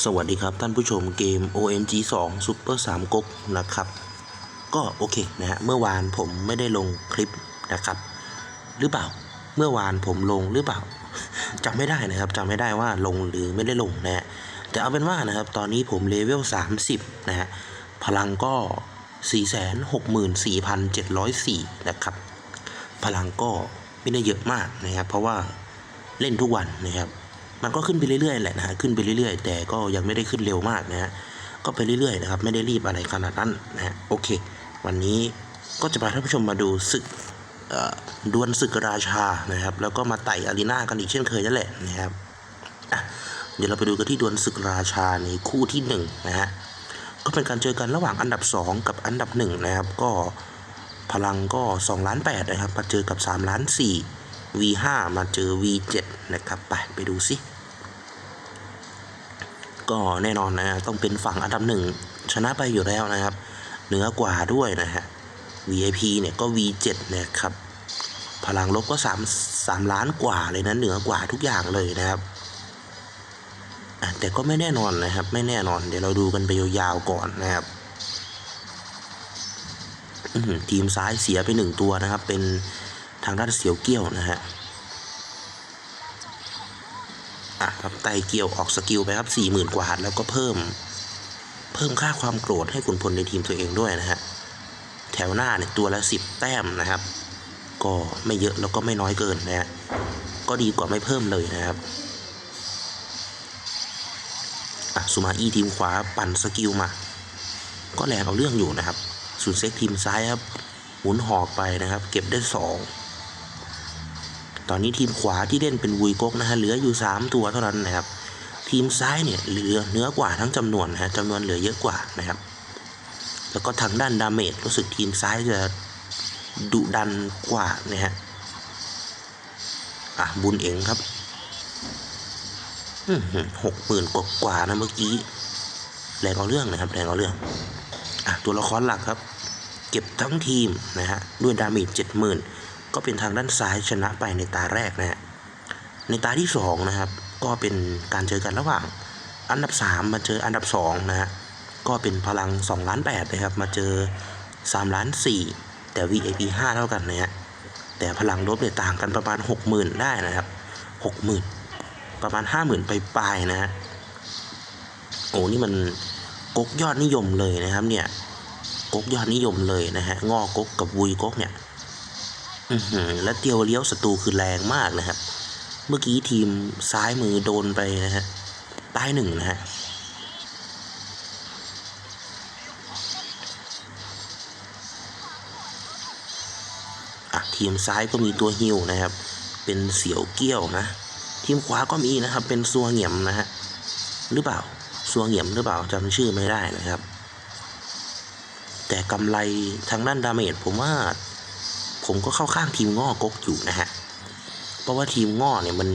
สวัสดีครับท่านผู้ชมเกม OMG 2 Super 3ก๊กนะครับ ก็โอเคนะฮะเมื่อวานผมไม่ได้ลงคลิปนะครับ หรือเปล่าเมื่อวานผมลงหรือเปล่าจำไม่ได้นะครับจำไม่ได้ว่าลงหรือไม่ได้ลงนะฮะแต่เอาเป็นว่านะครับ ตอนนี้ผมเลเวล 30 นะฮะพลังก็ 464,704 นะครับ พลังก็ไม่ได้เยอะมากนะครับ เพราะว่าเล่นทุกวันนะครับ มันก็ขึ้นไปเรื่อยๆแหละนะฮะขึ้นไปเรื่อยๆ แต่ก็ยังไม่ได้ขึ้นเร็วมากนะฮะก็ไปเรื่อยๆนะครับไม่ได้รีบอะไรขนาดนั้นนะฮะโอเค วันนี้ก็จะพาท่านผู้ชมมาดูศึกดวลศึกราชานะครับ แล้วก็มาไต่อารีนากันอีกเช่นเคยนั่นแหละนะครับเดี๋ยวเราไปดูกันที่ดวลศึกราชาในคู่ที่หนึ่งนะฮะก็เป็นการเจอกันระหว่างอันดับ 2 กับอันดับ1นะครับก็พลังก็2ล้าน8นะครับมาเจอกับ3ล้าน4 V5 มาเจอ V7 นะครับไปไปดูสิ ก็แน่นอนนะต้องเป็นฝั่งอันดับหนึ่งชนะไปอยู่แล้วนะครับ เหนือกว่าด้วยนะฮะ VIP เนี่ยก็ V7 นะครับพลังลบก็3 3ล้านกว่าเลยนะเหนือกว่าทุกอย่างเลยนะครับแต่ก็ไม่แน่นอนนะครับ ไม่แน่นอน เดี๋ยวเราดูกันไปยาวๆก่อนนะครับทีมซ้ายเสียไปหนึ่งตัวนะครับ เป็นทางด้านเสียวเกี้ยวนะฮะ อะครับไตเกียวออกสกิลไปครับสี่หมื่นกว่าแล้วก็เพิ่ม เพิ่มค่าความโกรธให้ขุนพลในทีมตัวเองด้วยนะฮะแถวหน้าเนี่ยตัวละสิบแต้มนะครับ ก็ไม่เยอะแล้วก็ไม่น้อยเกินนะฮะก็ดีกว่าไม่เพิ่มเลยนะครับอะสุมาอี้ทีมขวาปั่นสกิลมา ก็แรงเอาเรื่องอยู่นะครับส่วนเซ็กทีมซ้ายครับหมุนหอกไปนะครับ เก็บได้สอง ตอนนี้ทีมขวาที่เล่นเป็นวุยกกนะฮะเหลืออยู่ 3 ตัวเท่านั้นนะครับ ทีมซ้ายเนี่ยเหลือเนื้อกว่าทั้งจำนวนนะฮะจำนวนเหลือเยอะกว่านะครับ แล้วก็ทางด้านดาเมจรู้สึกทีมซ้ายจะดุดันกว่านะฮะอะบุญเองครับหกหมื่นกว่ากว่านะเมื่อกี้แรงเอาเรื่องนะครับแรงเอาเรื่องอะตัวละครหลักครับ เก็บทั้งทีมนะฮะด้วยดาเมจเจ็ดหมื่น ก็เป็นทางด้านซ้ายชนะไปในตาแรกนะฮะในตาที่สองนะครับ ก็เป็นการเจอกันระหว่าง อันดับ 3 มาเจออันดับ2นะฮะก็เป็นพลัง2ล้าน8นะครับ มาเจอ3ล้าน4แต่ VAP 5 เท่ากันนะฮะแต่พลังลบเนี่ยต่างกันประมาณ 60,000 ได้นะครับ 60,000 ประมาณ 50,000 ไปปลายนะฮะโอ้นี่มันกกยอดนิยมเลยนะครับเนี่ยกกยอดนิยมเลยนะฮะงอกกกับวุยกกเนี่ย อือหือและเตียวเลี้ยวศัตรูคือแรงมากนะครับ เมื่อกี้ทีมซ้ายมือโดนไปนะฮะตายหนึ่งนะฮะทีมซ้ายก็มีตัวฮิวนะครับ เป็นเสียวเกี้ยวนะ ทีมขวาก็มีนะครับ เป็นซัวเหงียมนะฮะ หรือเปล่า ซัวเหงียมหรือเปล่าจำชื่อไม่ได้นะครับ แต่กำไรทางด้านดาเมจผมว่า ผมก็เข้าข้างทีมง้อกกอยู่นะฮะ เพราะว่าทีมง้อเนี่ยมัน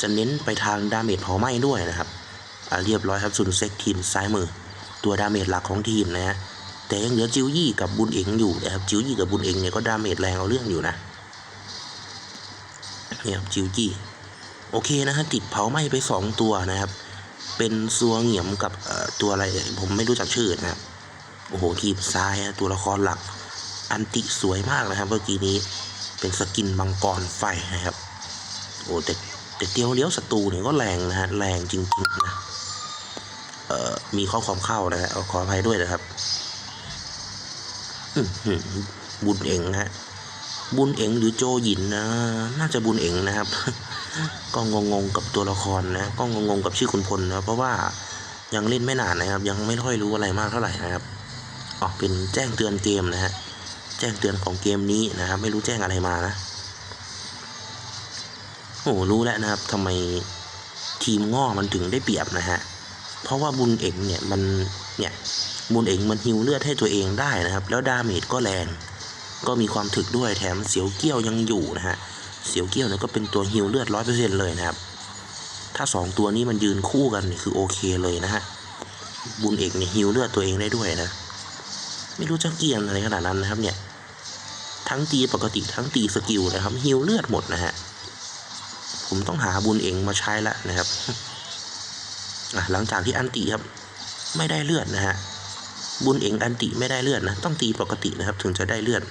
จะเน้นไปทางดาเมจเผาไหม้ด้วยนะครับเรียบร้อยครับซุนเซ็กทีมซ้ายมือ ตัวดาเมจหลักของทีมนะฮะแต่ยังเหลือจิวยี่กับบุญเองอยู่นะครับจิวยี่กับบุญเองเนี่ยก็ดาเมจแรงเอาเรื่องอยู่นะเนี่ยครับจิวยี่โอเคนะฮะติดเผาไหม้ไปสองตัวนะครับ เป็นซัวเหงียมกับตัวอะไรผมไม่รู้จักชื่อนะครับโอ้โหทีมซ้ายตัวละครหลัก อันติสวยมากนะครับ เมื่อกี้นี้เป็นสกินมังกรไฟนะครับ โอ้แต่แต่เตียวเลี้ยวศัตรูเนี่ยก็แรงนะฮะแรงจริงๆนะเอ่อมีข้อความเข้านะฮะขออภัยด้วยนะครับอืบุญเองนะฮะบุญเองหรือโจหยินนะ น่าจะบุญเองนะครับ ก็งงๆกับตัวละครนะ ก็งงๆกับชื่อคุณพลนะ เพราะว่ายังเล่นไม่นานนะครับ ยังไม่ค่อยรู้อะไรมากเท่าไหร่นะครับอ๋อเป็นแจ้งเตือนเกมนะฮะ แจ้งเตือนของเกมนี้นะครับ ไม่รู้แจ้งอะไรมานะโอ้รู้แล้วนะครับทำไมทีมง้อมันถึงได้เปรียบนะฮะเพราะว่าบุญเอกเนี่ยมันเนี่ยบุญเอกมันฮิวเลือดให้ตัวเองได้นะครับ แล้วดาเมจก็แรงก็มีความถึกด้วยแถมเสียวเกี้ยวยังอยู่นะฮะเสียวเกี้ยวเนี่ยก็เป็นตัวฮิวเลือดร้อยเปอร์เซ็นต์เลยนะครับ ถ้าสองตัวนี้มันยืนคู่กันนี่คือโอเคเลยนะฮะบุญเอกเนี่ยฮิวเลือดตัวเองได้ด้วยนะ ไม่รู้จะเกรียนอะไรขนาดนั้นนะครับเนี่ย ทั้งตีปกติทั้งตีสกิลนะครับฮิวเลือดหมดนะฮะผมต้องหาบุญเองมาใช้ละนะครับหลังจากที่อันติครับไม่ได้เลือดนะฮะบุญเองอันติไม่ได้เลือดนะต้องตีปกตินะครับ ถึงจะได้เลือด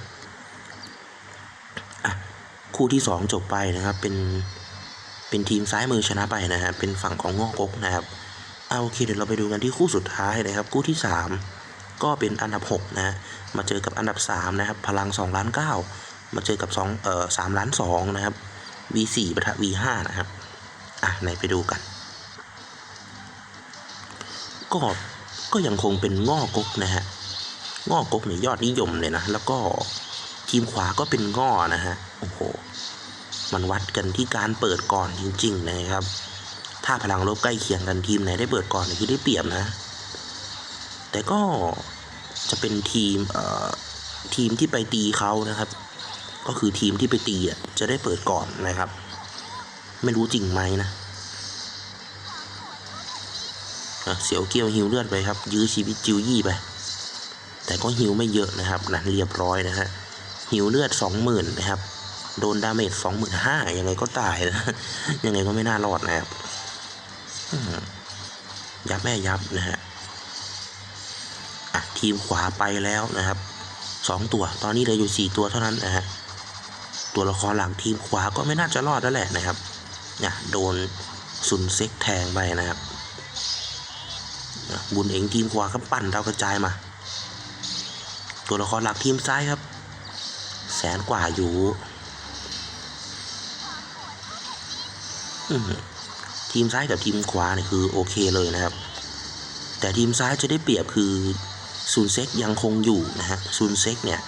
อะคู่ที่สองจบไปนะครับ เป็นเป็นทีมซ้ายมือชนะไปนะฮะเป็นฝั่งของงอกกนะครับเอาโอเคเดี๋ยวเราไปดูกันที่คู่สุดท้ายนะครับ คู่ที่สาม ก็เป็นอันดับหกนะฮะมาเจอกับอันดับสามนะครับ พลังสองล้านเก้ามาเจอกับสองเอ่อสามล้านสองนะครับ V4 ปะทะ V5 นะครับ อะไหนไปดูกัน ก็ก็ยังคงเป็นงอกกนะฮะงอกกเนี่ยยอดนิยมเลยนะ แล้วก็ทีมขวาก็เป็นงอนะฮะโอ้โหมันวัดกันที่การเปิดก่อนจริง ๆ นะครับ ถ้าพลังลบใกล้เคียงกันทีมไหนได้เปิดก่อนเนี่ยคือได้เปรียบนะ แต่ก็จะเป็นทีมเอ่อทีมที่ไปตีเขานะครับ ก็คือทีมที่ไปตีอะจะได้เปิดก่อนนะครับ ไม่รู้จริงไหมนะเสียวเกี้ยวหิวเลือดไปครับ ยื้อชีวิตจิวยี่ไป แต่ก็หิวไม่เยอะนะครับนะเรียบร้อยนะฮะหิวเลือดสองหมื่นนะครับ โดนดาเมจสองหมื่นห้ายังไงก็ตายนะยังไงก็ไม่น่ารอดนะครับยับแม่ยับนะฮะ ทีมขวาไปแล้วนะครับสองตัว ตอนนี้เหลืออยู่สี่ตัวเท่านั้นนะฮะ ตัวละครหลังทีมขวาก็ไม่น่าจะรอดแล้วแหละนะครับเนี่ยโดนซุนเซ็กแทงไปนะครับ บุญเองทีมขวาก็ปั่นดาวกระจายมา ตัวละครหลักทีมซ้ายครับ แสนกว่าอยู่ทีมซ้ายกับทีมขวาเนี่ยคือโอเคเลยนะครับ แต่ทีมซ้ายจะได้เปรียบคือ ซูนเซ็กยังคงอยู่นะฮะซูนเซ็กเนี่ย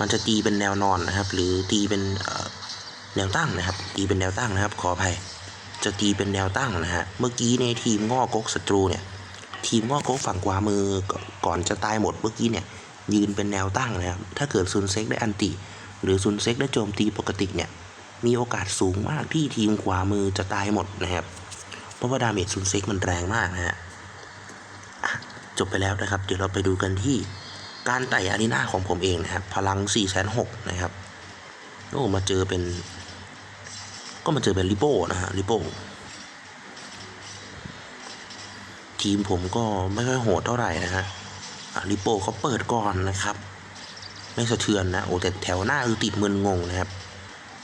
มันจะตีเป็นแนวนอนนะครับ หรือตีเป็นแนวตั้งนะครับ ตีเป็นแนวตั้งนะครับ ขออภัย จะตีเป็นแนวตั้งนะฮะ เมื่อกี้ในทีมงอกกศัตรูเนี่ย ทีมงอกกฝั่งขวามือก่อนจะตายหมดเมื่อกี้เนี่ย ยืนเป็นแนวตั้งนะครับ ถ้าเกิดซุนเซ็กได้อันติ หรือซุนเซ็กได้โจมตีปกติเนี่ย มีโอกาสสูงมากที่ทีมขวามือจะตายหมดนะครับ เพราะว่าดาเมจซุนเซ็กมันแรงมากนะฮะ จบไปแล้วนะครับ เดี๋ยวเราไปดูกันที่การไต่อารีนาของผมเองนะครับ พลัง4 6 0 0 0นะครับโอ้มาเจอเป็น ก็มาเจอเป็นริโป้นะฮะริโป้ทีมผมก็ไม่ค่อยโหดเท่าไหร่นะฮะริโป้เขาเปิดก่อนนะครับ ไม่สะเทือนนะโอ้แต่แถวหน้าคือติดมึนงงนะครับ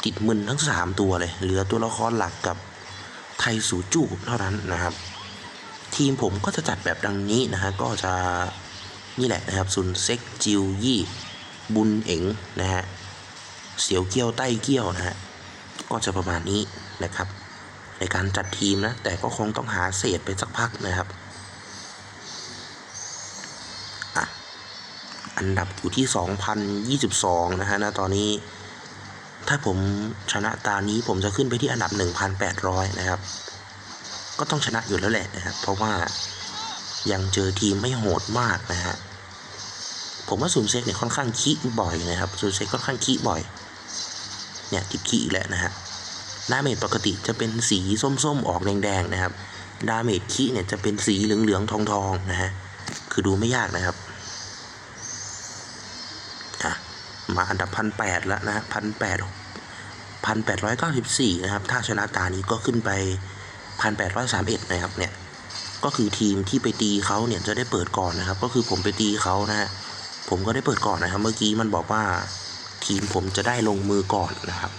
ติดมึนทั้งสามตัวเลย เหลือตัวละครหลักกับไทสูจูเท่านั้นนะครับ ทีมผมก็จะจัดแบบดังนี้นะฮะ ก็จะนี่แหละนะครับซุนเซ็กจิวยี่บุญเอ๋งนะฮะ เสียวเกี้ยวใต้เกี้ยวนะฮะ ก็จะประมาณนี้นะครับ ในการจัดทีมนะ แต่ก็คงต้องหาเศษไปสักพักนะครับอะอันดับอยู่ที่ 2022 นะฮะณตอนนี้ถ้าผมชนะตานี้ผมจะขึ้นไปที่อันดับ 1,800 นะครับ ก็ต้องชนะอยู่แล้วแหละนะครับเพราะว่ายังเจอทีมไม่โหดมากนะฮะผมว่าซูนเซ็กเนี่ยค่อนข้างขี้บ่อยนะครับซูนเซ็กค่อนข้างขี้บ่อย เนี่ยทิปขี้อีกแล้วนะฮะดาเมจปกติจะเป็นสีส้มๆออกแดงๆนะครับ ดาเมจขี้เนี่ยจะเป็นสีเหลืองๆทองๆนะฮะคือดูไม่ยากนะครับมาอันดับพันแปดแล้วนะฮะพันแปดพันแปดร้อยเก้าสิบสี่นะครับ ถ้าชนะตานี้ก็ขึ้นไป พันแปดร้อยสามเอ็ดนะครับเนี่ยก็คือทีมที่ไปตีเขาเนี่ยจะได้เปิดก่อนนะครับ ก็คือผมไปตีเขานะฮะผมก็ได้เปิดก่อนนะครับ เมื่อกี้มันบอกว่าทีมผมจะได้ลงมือก่อนนะครับ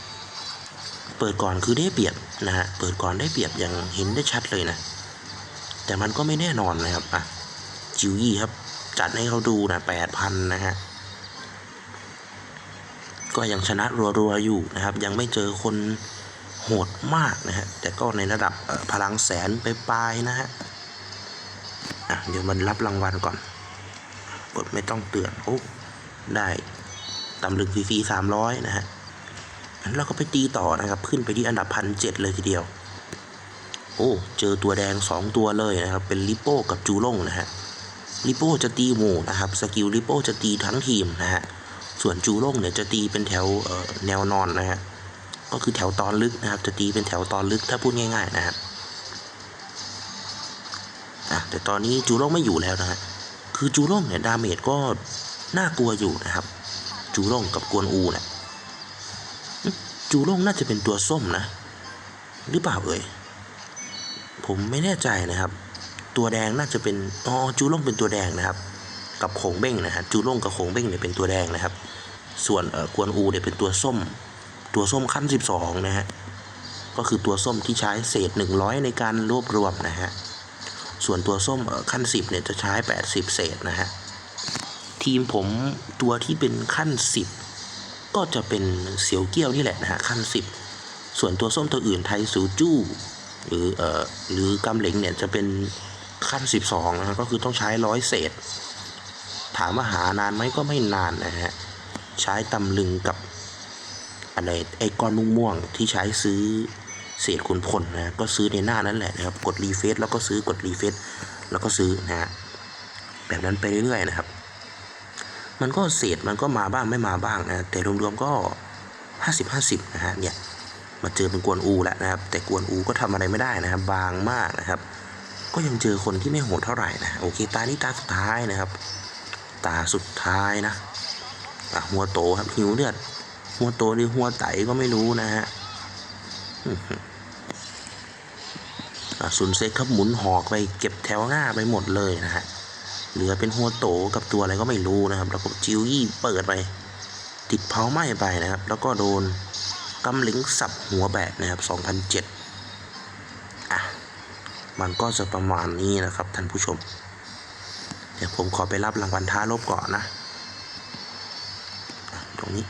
เปิดก่อนคือได้เปรียบนะฮะเปิดก่อนได้เปรียบอย่างเห็นได้ชัดเลยนะ แต่มันก็ไม่แน่นอนนะครับอะจิวยี่ครับ จัดให้เขาดูนะแปดพันนะฮะก็ยังชนะรัวๆอยู่นะครับ ยังไม่เจอคน โหดมากนะฮะ แต่ก็ในระดับพลังแสนไปปลายนะฮะอะเดี๋ยวมันรับรางวัลก่อน กดไม่ต้องเตือนโอ้ได้ตำลึงฟรีๆสามร้อยนะฮะงั้นเราก็ไปตีต่อนะครับ ขึ้นไปที่อันดับพันเจ็ดเลยทีเดียว โอ้ เจอตัวแดงสองตัวเลยนะครับ เป็นลิโป้กับจูล่งนะฮะลิโป้จะตีหมู่นะครับ สกิลลิโป้จะตีทั้งทีมนะฮะ ส่วนจูล่งเนี่ยจะตีเป็นแถวแนวนอนนะฮะ ก็คือแถวตอนลึกนะครับ จะตีเป็นแถวตอนลึกถ้าพูดง่าย ๆ นะครับอะแต่ตอนนี้จูล่งไม่อยู่แล้วนะฮะคือจูล่งเนี่ยดาเมจก็น่ากลัวอยู่นะครับ จูล่งกับกวนอูเนี่ยจูล่งน่าจะเป็นตัวส้มนะ หรือเปล่าเอ่ยผมไม่แน่ใจนะครับ ตัวแดงน่าจะเป็นอ๋อจูล่งเป็นตัวแดงนะครับ กับโขงเบ้งนะฮะจูล่งกับโขงเบ้งเนี่ยเป็นตัวแดงนะครับ ส่วนเอ่อกวนอูเนี่ยเป็นตัวส้ม ตัวส้มขั้น 12 นะฮะ ก็คือตัวส้มที่ใช้เศษ 100 ในการรวบรวมนะฮะ ส่วนตัวส้มขั้น 10 เนี่ยจะใช้ 80 เศษนะฮะ ทีมผมตัวที่เป็นขั้น 10 ก็จะเป็นเสียวเกี้ยวนี่แหละนะฮะขั้น 10 ส่วนตัวส้มตัวอื่นไทยสูจู้หรือเอ่อหรือกำเหลงเนี่ยจะเป็นขั้น 12 นะฮะ ก็คือต้องใช้ร้อยเศษ ถามว่าหานานไหมก็ไม่นานนะฮะ ใช้ตำลึงกับ อะไรไอ้ก้อนม่วงๆที่ใช้ซื้อเศษขุนพลนะก็ซื้อในหน้านั้นแหละนะครับ กดรีเฟซแล้วก็ซื้อกดรีเฟซแล้วก็ซื้อนะฮะแบบนั้นไปเรื่อยๆนะครับ มันก็เศษมันก็มาบ้างไม่มาบ้างนะแต่รวมๆก็ห้าสิบห้าสิบนะฮะเนี่ยมาเจอเป็นกวนอูแล้วนะครับ แต่กวนอูก็ทำอะไรไม่ได้นะครับ บางมากนะครับ ก็ยังเจอคนที่ไม่โหดเท่าไหร่นะโอเคตานี้ตาสุดท้ายนะครับ ตาสุดท้ายนะอะหัวโตครับหิวเลือด หัวโตหรือหัวไตก็ไม่รู้นะฮะอาสุนเซ็กครับหมุนหอกไปเก็บแถวหน้าไปหมดเลยนะฮะ เหลือเป็นหัวโตกับตัวอะไรก็ไม่รู้นะครับ แล้วก็จิวยี่เปิดไป ติดเผาไหม้ไปนะครับ แล้วก็โดนกำลิงสับหัวแบกนะครับ2007อะ มันก็จะประมาณนี้นะครับท่านผู้ชม เดี๋ยวผมขอไปรับรางวัลท้าลบก่อนนะ ตรงนี้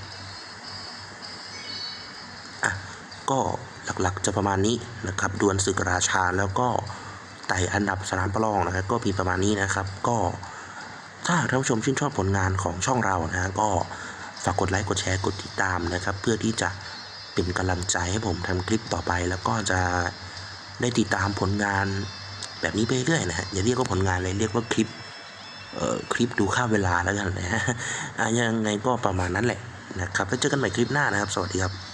ก็หลักๆจะประมาณนี้นะครับดวลศึกราชาแล้วก็ไต่อันดับสนามประลองนะครับก็มีประมาณนี้นะครับ ก็ถ้าท่านผู้ชมชื่นชอบผลงานของช่องเรานะก็ฝากกดไลค์กดแชร์กดติดตามนะครับ เพื่อที่จะเป็นกำลังใจให้ผมทำคลิปต่อไป แล้วก็จะได้ติดตามผลงานแบบนี้ไปเรื่อยนะฮะอย่าเรียกว่าผลงานเลยเรียกว่าคลิปเอ่อคลิปดูค่าเวลาแล้วกันนะฮะอะยังไงก็ประมาณนั้นแหละนะครับแล้วเจอกันใหม่คลิปหน้านะครับ สวัสดีครับ